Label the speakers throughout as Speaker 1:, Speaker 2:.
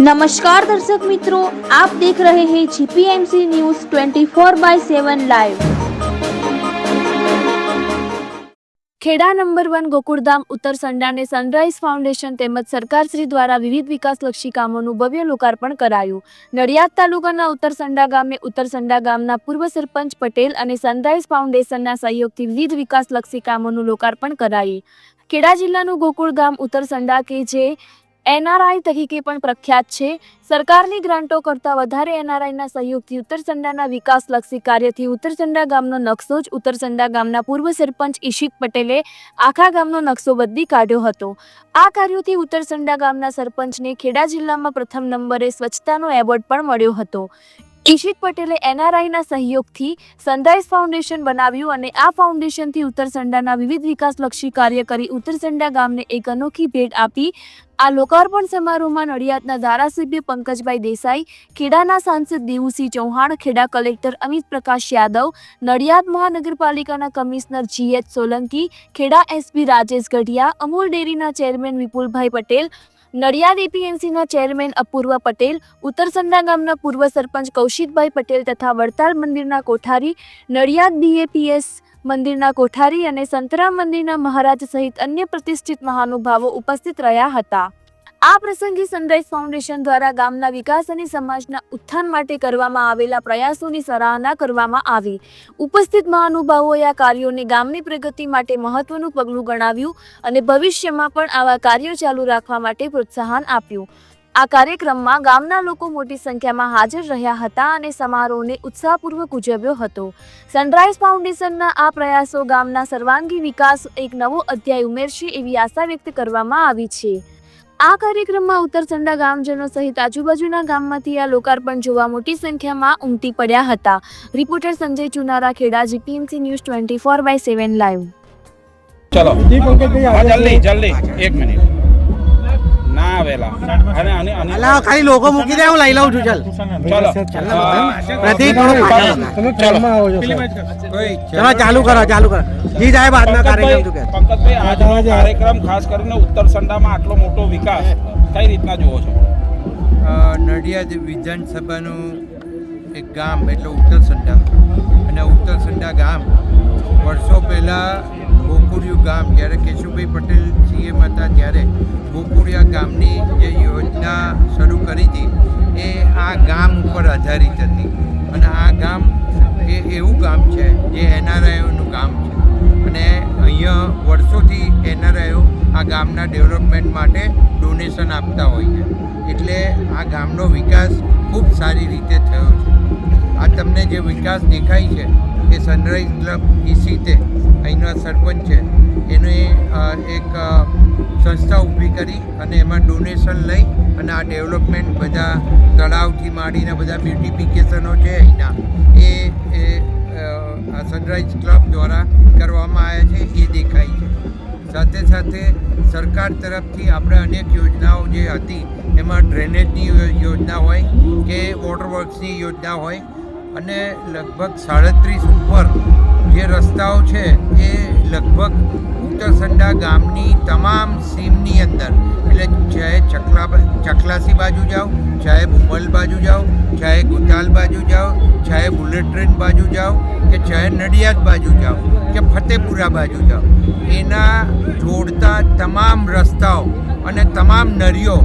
Speaker 1: નમસ્કાર દર્શક મિત્રો આપ દેખ રહે હૈ GPMC news 24 by 7 live Kheda number one Gokuldham ઉત્તર સંડાને સનરાઈઝ ફાઉન્ડેશન તેમજ સરકારશ્રી દ્વારા વિવિધ વિકાસલક્ષી કામોનું ભવ્ય લોકાર્પણ કરાયું. નડિયાદ તાલુકાના ઉત્તર સંડા ગામે ઉત્તર સંડા ગામના પૂર્વ સરપંચ પટેલ અને સનરાઈઝ ફાઉન્ડેશનના સહયોગથી વિવિધ વિકાસલક્ષી કામોનું લોકાર્પણ કરાયું. ખેડા જિલ્લાનું ગોકુળ ગામ ઉત્તર સંડા કે જે એનઆરઆઈ તરીકે પણ પ્રખ્યાત છે. સરકારની ગ્રાન્ટો કરતાં વધારે એનઆરઆઈના સહયોગથી ઉત્તરસંડાના વિકાસલક્ષી કાર્યથી ઉત્તરસંડા ગામનો નકશો જ ઉત્તરસંડા ગામના પૂર્વ સરપંચ ઈશિક પટેલે આખા ગામનો નકશો બદલી કાઢ્યો હતો. આ કાર્યોથી ઉત્તરસંડા ગામના સરપંચને ખેડા જિલ્લામાં પ્રથમ નંબરે સ્વચ્છતાનો એવોર્ડ પણ મળ્યો હતો. ઈશિત પટેલે એનઆરઆઈના સહયોગથી સનરાઈઝ ફાઉન્ડેશન બનાવ્યું અને આ ફાઉન્ડેશનથી ઉત્તરસંડાના વિવિધ વિકાસલક્ષી કાર્ય કરી ઉત્તરસંડા ગામને એક અનોખી ભેટ આપી. આ લોકાર્પણ સમારોહમાં નડિયાદના ધારાસભ્ય પંકજભાઈ દેસાઈ, ખેડાના સાંસદ દેવુસિંહ ચૌહાણ, ખેડા કલેક્ટર અમિત પ્રકાશ યાદવ, નડિયાદ મહાનગરપાલિકાના commissioner GH Solanki, Kheda SP Rajesh Gadhiya, Amul ડેરીના ચેરમેન વિપુલભાઈ પટેલ નડિયાદ એપીએમસીના ચેરમેન અપૂર્વ પટેલ ઉત્તરસંડા ગામના પૂર્વ સરપંચ કૌશિકભાઈ પટેલ તથા વડતાલ મંદિરના કોઠારી, નડિયાદ ડીએપીએસ મંદિરના કોઠારી અને સંતરામ મંદિરના મહારાજ સહિત અન્ય પ્રતિષ્ઠિત મહાનુભાવો ઉપસ્થિત રહ્યા હતા. આ પ્રસંગે સનરાઈઝ ફાઉન્ડેશન દ્વારા ગામના વિકાસ અને સમાજના ઉત્થાન માટે કરવામાં આવેલા પ્રયાસોની સરાહના કરવામાં આવી. ઉપસ્થિત મહાનુભાવોએ આ કાર્યોને ગામની પ્રગતિ માટે મહત્વનું પગલું ગણાવ્યું અને ભવિષ્યમાં પણ આવા કાર્યો ચાલુ રાખવા માટે પ્રોત્સાહન આપ્યું. આ કાર્યક્રમમાં ગામના લોકો મોટી સંખ્યામાં હાજર રહ્યા હતા અને સમારોહને ઉત્સાહપૂર્વક ઉજવ્યો હતો. સનરાઈઝ ફાઉન્ડેશનના આ પ્રયાસો ગામના સર્વાંગી વિકાસ એક નવો અધ્યાય ઉમેરશે એવી આશા વ્યક્ત કરવામાં આવી છે. આ કાર્યક્રમમાં ઉત્તરસંડા ગામજનો સહિત આજુબાજુના ગામમાંથી આ લોકાર્પણ જોવા મોટી સંખ્યામાં ઉમટી પડ્યા હતા. Reporter Sanjay Chunara Kheda GPMC news twenty four by seven live.
Speaker 2: ચલો. જલ્દી જલ્દી. એક મિનિટ. આવેલા. અને અને
Speaker 3: ખાલી લોકો મૂકી દે હું લઈ લઉં છું ચાલ.
Speaker 2: ચલો.
Speaker 3: પ્રતિક.
Speaker 4: તમે ટ્રેનમાં આવો છો
Speaker 3: ચલો ચાલુ કરો ચાલુ કરો. જી સાહેબ આજના કાર્યક્રમ તું કે
Speaker 2: પંકજભાઈ આજનો કાર્યક્રમ ખાસ કરીને ઉત્તર સંડામાં આટલો મોટો વિકાસ કઈ રીતના જુઓ છો?
Speaker 5: નડિયાદ વિધાનસભાનું એક ગામ એટલે ઉત્તર સંડા. અને ઉત્તર સંડા ગામ વર્ષો પહેલાં ગોકુળિયું ગામ જ્યારે કેશુભાઈ પટેલ સીએમ હતા ત્યારે ગોકુળિયા ગામની જે યોજના શરૂ કરી હતી, એ આ ગામ ઉપર આધારિત હતી. અને આ ગામ એ એવું ગામ છે જે એનઆરઆઈઓનું ગામ છે. અને અહીંયા વર્ષોથી એનઆરઆઈઓ આ ગામના ડેવલપમેન્ટ માટે ડોનેશન આપતા હોય છે. એટલે આ ગામનો વિકાસ ખૂબ સારી રીતે થયો છે. આ તમને જે વિકાસ દેખાય છે એ સનરાઈઝ ક્લબ ઈસીતે અહીંના સરપંચ છે. એને એક સંસ્થા ઊભી કરી અને એમાં ડોનેશન લઈ અને આ ડેવલપમેન્ટ બધા તળાવથી માંડીને બધા બ્યુટિફિકેશનો છે અહીંના. એ સનરાઈઝ ક્લબ દ્વારા કરવામાં આવ્યા છે, એ દેખાય છે. સાથે સાથે સરકાર તરફથી આપણે અનેક યોજનાઓ જે હતી, એમાં ડ્રેનેજની યોજના હોય કે વોટર યોજના હોય અને લગભગ સાડત્રીસ ઉપર જે રસ્તાઓ છે, એ લગભગ ઉત્તરસંડા ગામની તમામ સીમની અંદર. એટલે ચાહે ચકલા ચકલાસી બાજુ જાઓ, ચાહે ભૂમલ બાજુ જાઓ, ચાહે ગુતાલ બાજુ જાઓ, ચાહે બુલેટ ટ્રેન બાજુ જાઓ, કે ચાહે નડિયાદ બાજુ જાઓ, કે ફતેપુરા બાજુ જાઓ. એના જોડતા તમામ રસ્તાઓ અને તમામ નળીઓ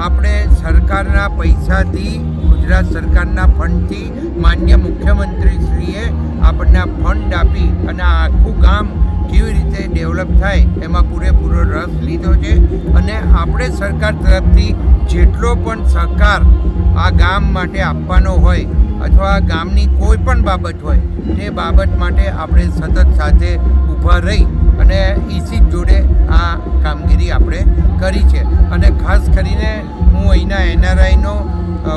Speaker 5: આપણે સરકારના પૈસાથી, ગુજરાત સરકારના ફંડથી માન્ય મુખ્યમંત્રીશ્રીએ આપણને ફંડ આપી અને આ આખું ગામ કેવી રીતે ડેવલપ થાય એમાં પૂરેપૂરો રસ લીધો છે. અને આપણે સરકાર તરફથી જેટલો પણ સહકાર આ ગામ માટે આપવાનો હોય અથવા ગામની કોઈ પણ બાબત હોય, તે બાબત માટે આપણે સતત સાથે ઊભા રહી અને ઈસી જોડે આ કામગીરી આપણે કરી છે. અને ખાસ અહીંના એનઆરઆઈનો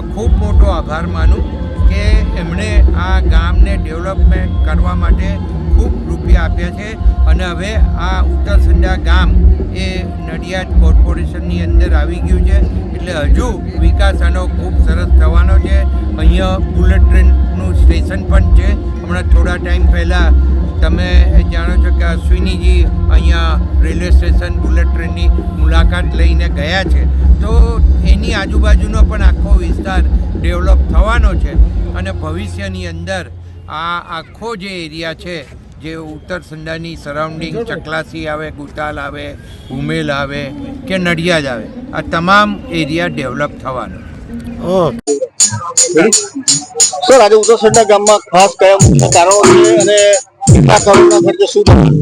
Speaker 5: ખૂબ મોટો આભાર માનું કે એમણે આ ગામને ડેવલપમેન્ટ કરવા માટે ખૂબ રૂપિયા આપ્યા છે અને હવે આ ઉત્તરસંડા ગામ એ નડિયાદ કોર્પોરેશનની અંદર આવી ગયું છે. એટલે હજુ વિકાસ આનો ખૂબ સરસ થવાનો છે. અહીંયા બુલેટ ટ્રેનનું સ્ટેશન પણ છે. હમણાં થોડા ટાઈમ પહેલાં તમે જાણો છો કે અશ્વિનીજી અહીંયા રેલવે સ્ટેશન બુલેટ ટ્રેનની મુલાકાત લઈને ગયા છે. તો એની આજુબાજુનો પણ આખો વિસ્તાર ડેવલપ થવાનો છે. અને ભવિષ્યની અંદર આ આખો જે એરિયા છે જે ઉત્તર સંડાની સરાઉન્ડિંગ ચકલાસી આવે ગુતાલ આવે ઉમેલ આવે કે નડિયાદ આવે આ તમામ એરિયા ડેવલપ થવાનો.
Speaker 4: સર આજે ઉત્તરસંડા ગામમાં ખાસ કયા મુખ્ય કારણો છે અને કેટલા કરોડના ખર્ચે શું થયું?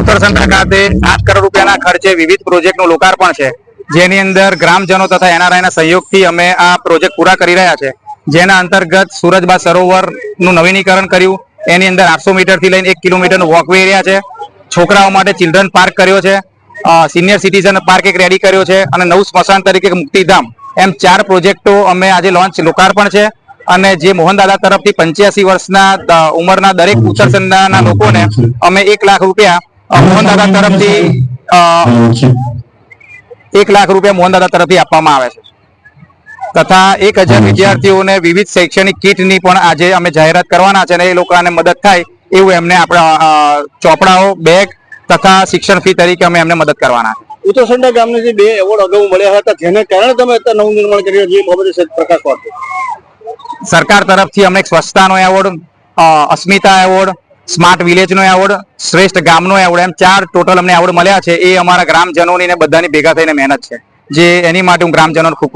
Speaker 6: ઉત્તરસંડા ખાતે આઠ કરોડ રૂપિયાના ખર્ચે વિવિધ પ્રોજેક્ટનું લોકાર્પણ છે. જેની અંદર ગ્રામજનો તથા એનઆરઆઈના સહયોગથી અમે આ પ્રોજેક્ટ પૂરા કરી રહ્યા છે. જેના અંતર્ગત સુરજબા સરોવરનું નવીનીકરણ કર્યું. એની અંદર આઠસો મીટરથી લઈને એક કિલોમીટરનો વોકવે એરિયા છે. છોકરાઓ માટે ચિલ્ડ્રન પાર્ક કર્યો છે. સિનિયર સિટીઝન પાર્ક એક રેડી કર્યો છે અને નવું સ્મશાન તરીકે મુક્તિધામ. એમ ચાર પ્રોજેક્ટો અમે આજે લોન્ચ લોકાર્પણ છે અને જે મોહનદાદા તરફથી પંચ્યાસી વર્ષના ઉંમરના દરેક ઉત્તરસંડાના લોકોને અમે એક લાખ રૂપિયા મોહનદાદા તરફથી એક લાખ રૂપિયા મોહનદાદા તરફથી આપવામાં આવે છે. તથા એક હજાર વિદ્યાર્થીઓને વિવિધ શૈક્ષણિક કીટની પણ આજે અમે જાહેરાત કરવાના છે અને એ લોકોને મદદ થાય એવું એમને આપણા ચોપડાઓ બેગ તથા શિક્ષણ ફી તરીકે અમે એમને મદદ કરવાના. છે
Speaker 4: ઉત્તરસંડા ગામને જે બે એવોર્ડ અગાઉ મળ્યા હતા જેને કારણે તમે અત્યારે નવું નિર્માણ કરી રહ્યા છો બાબતે પ્રકાશ પાડો
Speaker 6: સરકાર તરફથી અમને સ્વચ્છતાનો એવોર્ડ અસ્મિતા એવોર્ડ સ્માર્ટ વિલેજનો એવોર્ડ શ્રેષ્ઠ ગામનો એવોર્ડ એમ ચાર ટોટલ અમને એવોર્ડ મળ્યા છે. એ અમારા ગ્રામજનોની ને બધાની ભેગા થઈને મહેનત છે. જે એની માટે હું ગ્રામજનોનો ખૂબ